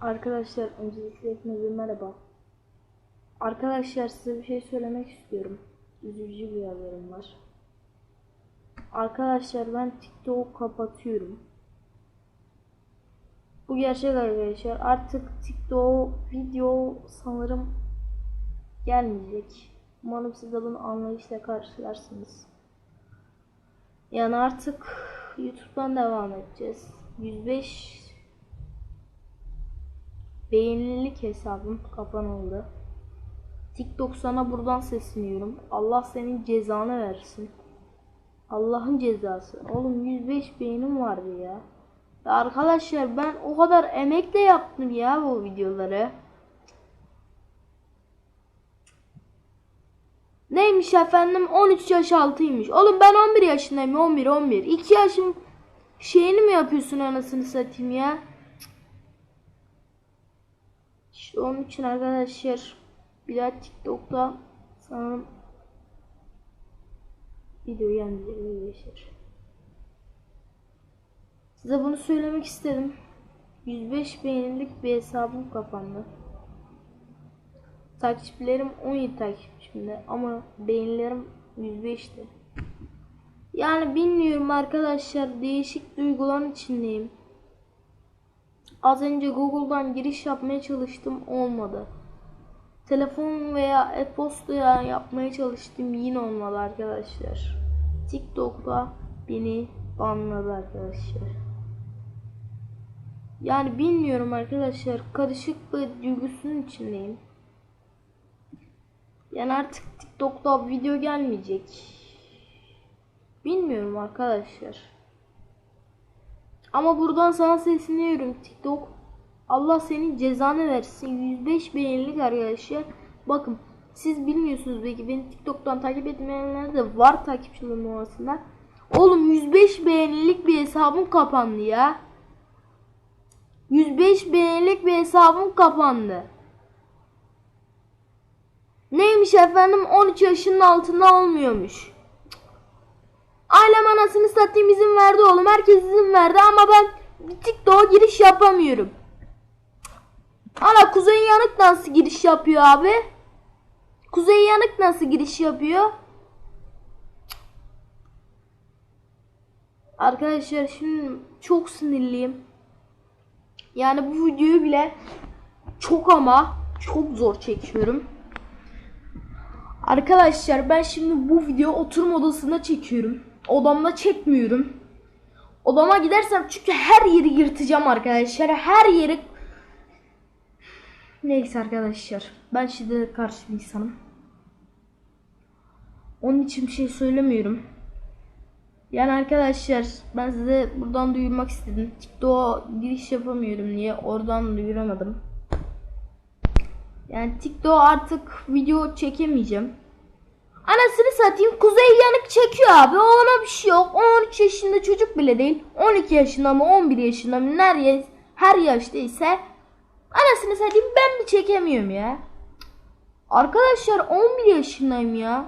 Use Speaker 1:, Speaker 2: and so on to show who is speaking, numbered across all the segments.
Speaker 1: Arkadaşlar öncelikle hepinize merhaba. Arkadaşlar size bir şey söylemek istiyorum. Üzücü bir haberim var. Arkadaşlar ben TikTok'u kapatıyorum. Bu gerçek arkadaşlar. Artık TikTok video sanırım gelmeyecek. Umarım siz de bunu anlayışla karşılarsınız. Yani artık YouTube'dan devam edeceğiz. 105 Beğenilik hesabım kapanıldı. TikTok sana buradan sesleniyorum. Allah senin cezanı versin. Allah'ın cezası. Oğlum 105 beğenim vardı ya. ya. Arkadaşlar ben o kadar emekle yaptım ya bu videoları. Neymiş efendim 13 yaş altıymış. Oğlum ben 11 yaşındayım 11 11. 2 yaşım şeyini mi yapıyorsun anasını satayım ya? İşte onun için arkadaşlar daha TikTok'ta sanırım video gelmeyecek arkadaşlar. Size bunu söylemek istedim. 105 beğenilik bir hesabım kapandı. Takipçilerim 17 takipçimde ama beğenilerim 105'ti. Yani bilmiyorum arkadaşlar değişik duyguların içindeyim. Az önce Google'dan giriş yapmaya çalıştım olmadı. Telefon veya e-posta yapmaya çalıştım yine olmadı arkadaşlar. TikTok'ta beni banladı arkadaşlar. Yani bilmiyorum arkadaşlar karışık bir duygusunun içindeyim. Yani artık TikTok'ta video gelmeyecek. Bilmiyorum arkadaşlar. Ama buradan sana sesleniyorum TikTok. Allah senin cezanı versin. 105 beğenilik arkadaşlar. Bakın siz bilmiyorsunuz belki beni TikTok'tan takip etmeyenler de var takipçilerim arasında. Oğlum 105 beğenilik bir hesabım kapandı ya. 105 beğenilik bir hesabım kapandı. Neymiş efendim 13 yaşının altında olmuyormuş. Ailem anasını satayım izin verdi oğlum. Herkes izin verdi ama ben TikTok'a giriş yapamıyorum. Ana Kuzey Yanık nasıl giriş yapıyor abi? Kuzey Yanık nasıl giriş yapıyor? Arkadaşlar şimdi çok sinirliyim. Yani bu videoyu bile çok ama çok zor çekiyorum. Arkadaşlar ben şimdi bu video oturma odasında çekiyorum. Odamda çekmiyorum. Odama gidersem çünkü her yeri yırtacağım arkadaşlar. Her yeri Neyse arkadaşlar. Ben şiddete karşı bir insanım. Onun için bir şey söylemiyorum. Yani arkadaşlar ben size buradan duyurmak istedim. TikTok'a giriş yapamıyorum diye oradan duyuramadım. Yani TikTok artık video çekemeyeceğim. Anasını satayım Kuzey yanık çekiyor abi. Ona bir şey yok. 13 yaşında çocuk bile değil. 12 yaşında mı 11 yaşında mı nereye her yaşta ise anasını satayım ben mi çekemiyorum ya. Arkadaşlar 11 yaşındayım ya.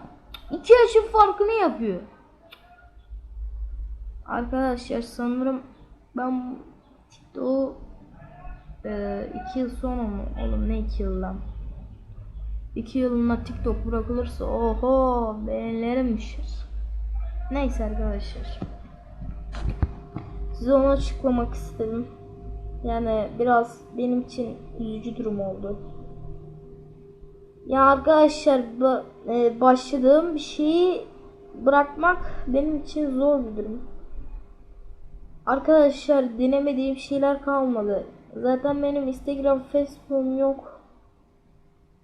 Speaker 1: 2 yaşın farkını yapıyor. Arkadaşlar sanırım ben TikTok 2 yıl sonra mı? Oğlum ne 2 yıl lan? 2 yılına TikTok bırakılırsa oho beğenilerim düşer. Neyse arkadaşlar. Size onu açıklamak istedim. Yani biraz benim için üzücü durum oldu. Ya arkadaşlar e, başladığım bir şeyi bırakmak benim için zor bir durum. Arkadaşlar denemediğim şeyler kalmadı. Zaten benim Instagram, Facebook'um yok.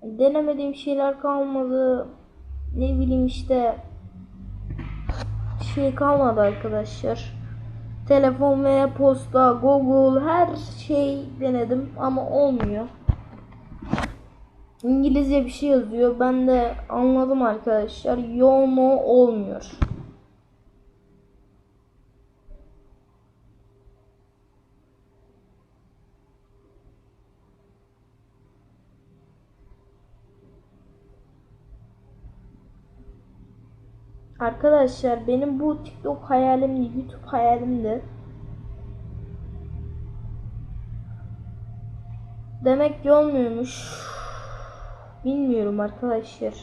Speaker 1: Denemediğim şeyler kalmadı. Ne bileyim işte şey kalmadı arkadaşlar. Telefon veya posta, Google her şey denedim ama olmuyor. İngilizce bir şey yazıyor. Ben de anladım arkadaşlar. Yo no olmuyor. Arkadaşlar benim bu TikTok hayalim YouTube hayalimdi. Demek ki olmuyormuş. Bilmiyorum arkadaşlar.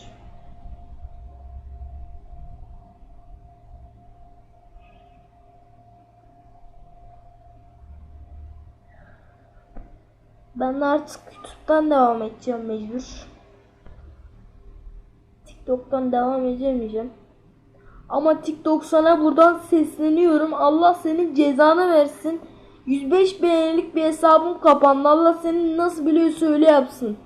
Speaker 1: Ben artık YouTube'dan devam edeceğim mecbur. TikTok'tan devam edemeyeceğim. Ama TikTok sana buradan sesleniyorum. Allah senin cezanı versin. 105 beğenilik bir hesabım kapandı. Allah senin nasıl biliyorsa öyle yapsın.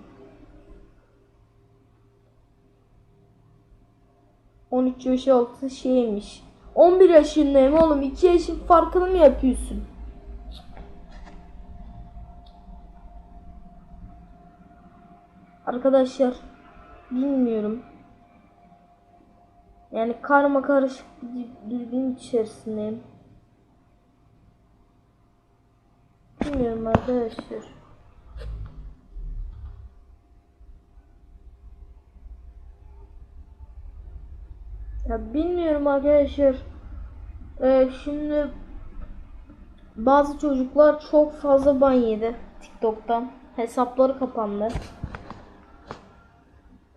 Speaker 1: 13 yaş altı şeymiş. 11 yaşındayım oğlum. 2 yaşın farkını mı yapıyorsun? Arkadaşlar bilmiyorum. Yani karma karışık bir düzgün içerisindeyim. Bilmiyorum arkadaşlar. Ya bilmiyorum arkadaşlar. Ee, şimdi bazı çocuklar çok fazla ban yedi TikTok'tan. Hesapları kapandı.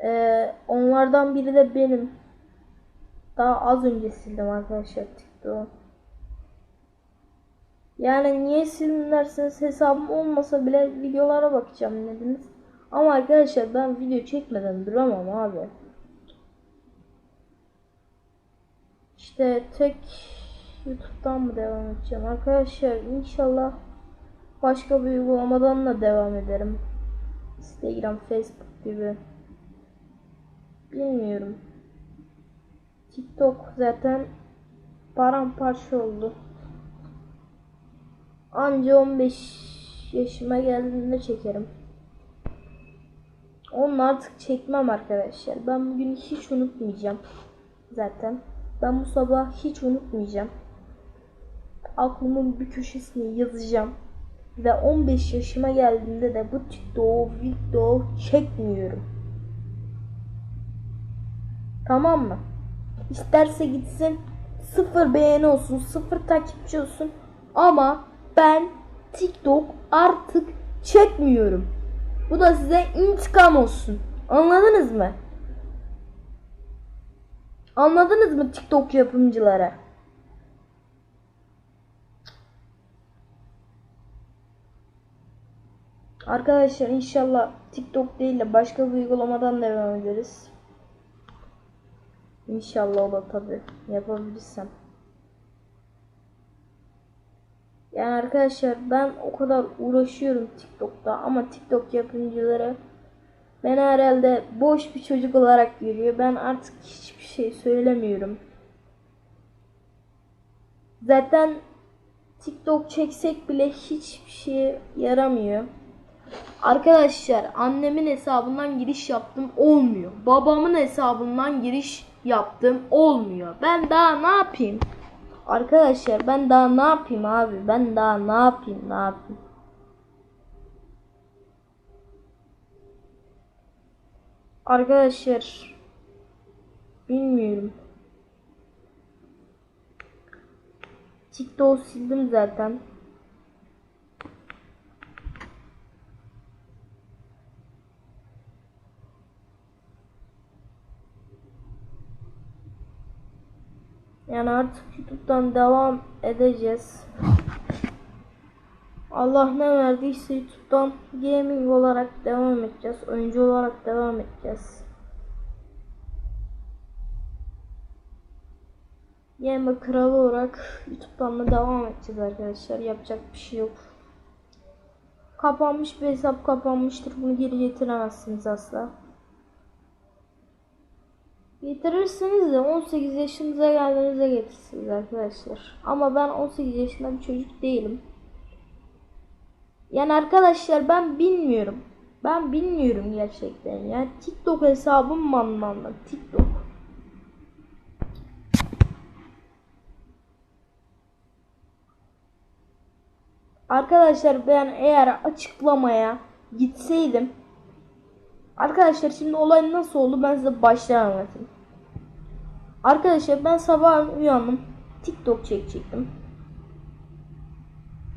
Speaker 1: Ee, onlardan biri de benim. Daha az önce sildim arkadaşlar TikTok'u. Yani niye sildin derseniz hesabım olmasa bile videolara bakacağım dediniz. Ama arkadaşlar ben video çekmeden duramam abi. İşte tek YouTube'dan mı devam edeceğim arkadaşlar inşallah başka bir uygulamadan da devam ederim. Instagram, Facebook gibi. Bilmiyorum. TikTok zaten paramparça oldu. Anca 15 yaşıma geldiğinde çekerim. Onu artık çekmem arkadaşlar. Ben bugün hiç unutmayacağım. Zaten. Ben bu sabah hiç unutmayacağım. Aklımın bir köşesine yazacağım. Ve 15 yaşıma geldiğinde de bu TikTok video çekmiyorum. Tamam mı? İsterse gitsin sıfır beğeni olsun, sıfır takipçi olsun. Ama ben TikTok artık çekmiyorum. Bu da size intikam olsun. Anladınız mı? Anladınız mı TikTok yapımcılara? Arkadaşlar inşallah TikTok değil de başka bir uygulamadan devam ederiz. İnşallah o da tabi yapabilirsem. Yani arkadaşlar ben o kadar uğraşıyorum TikTok'ta ama TikTok yapımcıları beni herhalde boş bir çocuk olarak görüyor. Ben artık hiçbir şey söylemiyorum. Zaten TikTok çeksek bile hiçbir şey yaramıyor. Arkadaşlar annemin hesabından giriş yaptım olmuyor. Babamın hesabından giriş yaptım olmuyor. Ben daha ne yapayım? Arkadaşlar ben daha ne yapayım abi? Ben daha ne yapayım? Ne yapayım? Arkadaşlar bilmiyorum. TikTok sildim zaten. Yani artık YouTube'dan devam edeceğiz. Allah ne verdiyse YouTube'dan gaming olarak devam edeceğiz. Oyuncu olarak devam edeceğiz. Gamer kralı olarak YouTube'dan da devam edeceğiz arkadaşlar. Yapacak bir şey yok. Kapanmış bir hesap kapanmıştır. Bunu geri getiremezsiniz asla. Getirirseniz de 18 yaşınıza geldiğinizde getirsiniz arkadaşlar. Ama ben 18 yaşında bir çocuk değilim. Yani arkadaşlar ben bilmiyorum. Ben bilmiyorum gerçekten ya. TikTok hesabım banlandı. TikTok. Arkadaşlar ben eğer açıklamaya gitseydim Arkadaşlar şimdi olay nasıl oldu ben size baştan anlatayım. Arkadaşlar ben sabah uyandım. TikTok çekecektim.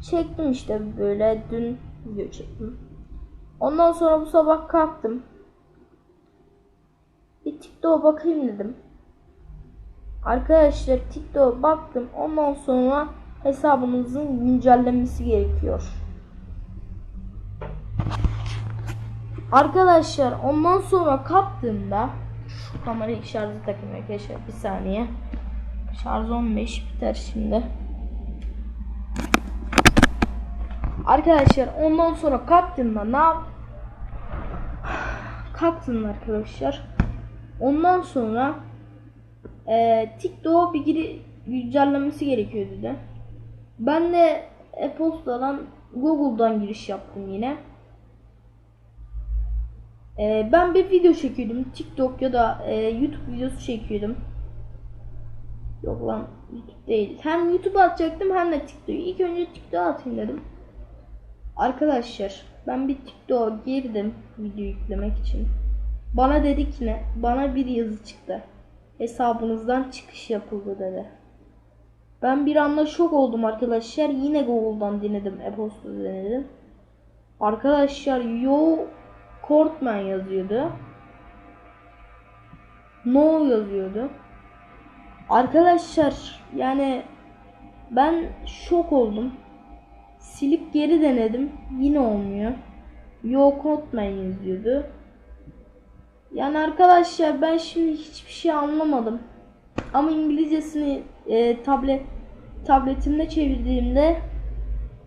Speaker 1: Çektim işte böyle dün video çektim. Ondan sonra bu sabah kalktım. Bir TikTok'a bakayım dedim. Arkadaşlar TikTok'a baktım. Ondan sonra hesabınızın güncellenmesi gerekiyor. Arkadaşlar ondan sonra kalktığımda şu kamerayı şarjı takayım arkadaşlar bir saniye. Şarj 15 biter şimdi. Arkadaşlar ondan sonra kalktığımda ne yap? Kalktım arkadaşlar. Ondan sonra e, TikTok'a bir giri güncellemesi gerekiyor dedi. Ben de e-postadan Google'dan giriş yaptım yine. E, ben bir video çekiyordum. TikTok ya da e, YouTube videosu çekiyordum. Yok lan YouTube değil. Hem YouTube atacaktım hem de TikTok'u. İlk önce TikTok'a atayım dedim. Arkadaşlar ben bir TikTok'a girdim video yüklemek için. Bana dedi ki ne? Bana bir yazı çıktı. Hesabınızdan çıkış yapıldı dedi. Ben bir anda şok oldum arkadaşlar. Yine Google'dan denedim. E-posta denedim. Arkadaşlar yo Kortman yazıyordu. No yazıyordu. Arkadaşlar yani ben şok oldum. Silip geri denedim. Yine olmuyor. Yo Kortman yazıyordu. Yani arkadaşlar ben şimdi hiçbir şey anlamadım. Ama İngilizcesini e, tablet tabletimde çevirdiğimde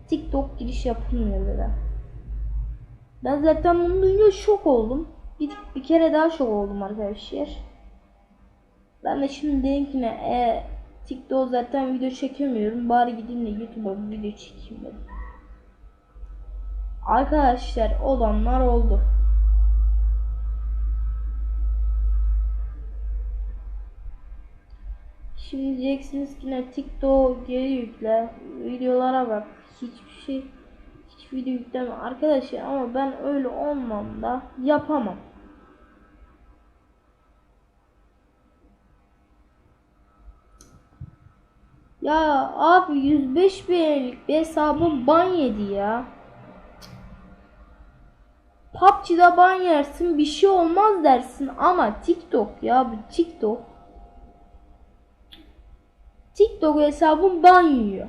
Speaker 1: TikTok giriş yapılmıyor dedi. Ben zaten bunu duyunca şok oldum. Bir, bir kere daha şok oldum arkadaşlar. Ben de şimdi dedim ki ne e, TikTok zaten video çekemiyorum. Bari gideyim de YouTube'a video çekeyim dedim. Arkadaşlar olanlar oldu. Şimdi diyeceksiniz ki ne TikTok geri yükle. Videolara bak. Hiçbir şey video yükleme arkadaşlar ama ben öyle olmam da yapamam. Ya abi 105 beğenilik bir hesabım ban yedi ya. PUBG'da ban yersin bir şey olmaz dersin ama TikTok ya bu TikTok. TikTok hesabım ban yiyor.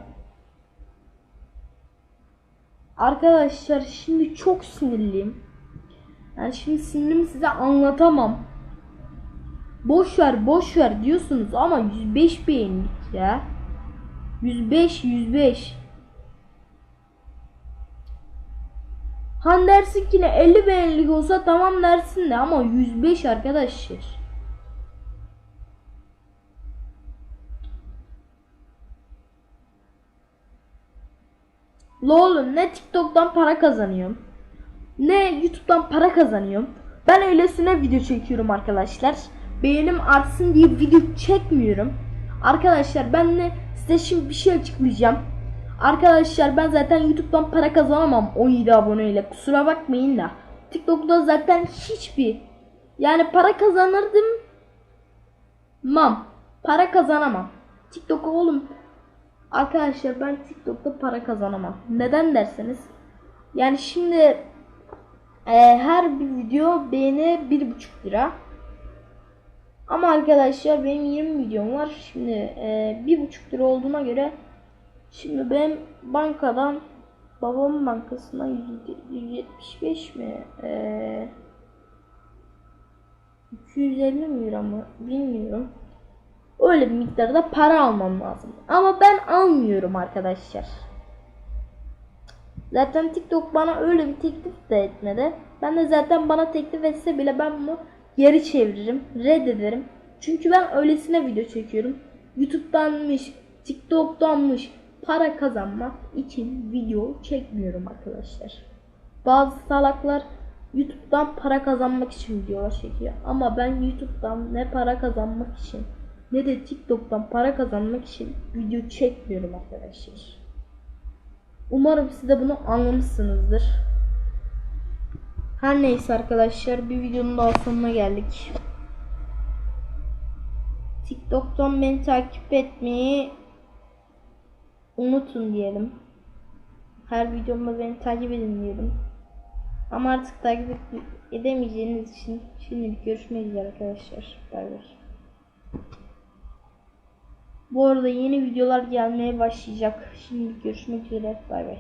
Speaker 1: Arkadaşlar şimdi çok sinirliyim. Yani şimdi sinirimi size anlatamam. Boş ver boş ver diyorsunuz ama 105 beğendik ya. 105 105. Han dersin ki ne 50 beğenilik olsa tamam dersin de ama 105 arkadaşlar. Lol ne TikTok'tan para kazanıyorum. Ne YouTube'dan para kazanıyorum. Ben öylesine video çekiyorum arkadaşlar. Beğenim artsın diye video çekmiyorum. Arkadaşlar ben de size şimdi bir şey açıklayacağım. Arkadaşlar ben zaten YouTube'dan para kazanamam 17 aboneyle. Kusura bakmayın da. TikTok'ta zaten hiçbir yani para kazanırdım. Mam. Para kazanamam. TikTok'a oğlum Arkadaşlar ben TikTok'ta para kazanamam. Neden derseniz. Yani şimdi e, her bir video beğeni bir buçuk lira. Ama arkadaşlar benim 20 videom var. Şimdi e, bir buçuk lira olduğuna göre şimdi benim bankadan babamın bankasına 175 mi? E, 250 mi lira mı? Bilmiyorum öyle bir miktarda para almam lazım. Ama ben almıyorum arkadaşlar. Zaten TikTok bana öyle bir teklif de etmedi. Ben de zaten bana teklif etse bile ben bunu geri çeviririm, reddederim. Çünkü ben öylesine video çekiyorum. YouTube'danmış, TikTok'tanmış para kazanmak için video çekmiyorum arkadaşlar. Bazı salaklar YouTube'dan para kazanmak için videolar çekiyor. Ama ben YouTube'dan ne para kazanmak için ne de TikTok'tan para kazanmak için video çekmiyorum arkadaşlar. Umarım siz de bunu anlamışsınızdır. Her neyse arkadaşlar bir videonun daha sonuna geldik. TikTok'tan beni takip etmeyi unutun diyelim. Her videomda beni takip edin diyelim. Ama artık takip edemeyeceğiniz için şimdilik görüşmek üzere arkadaşlar. Bay bay. Bu arada yeni videolar gelmeye başlayacak. Şimdilik görüşmek üzere. Bay bay.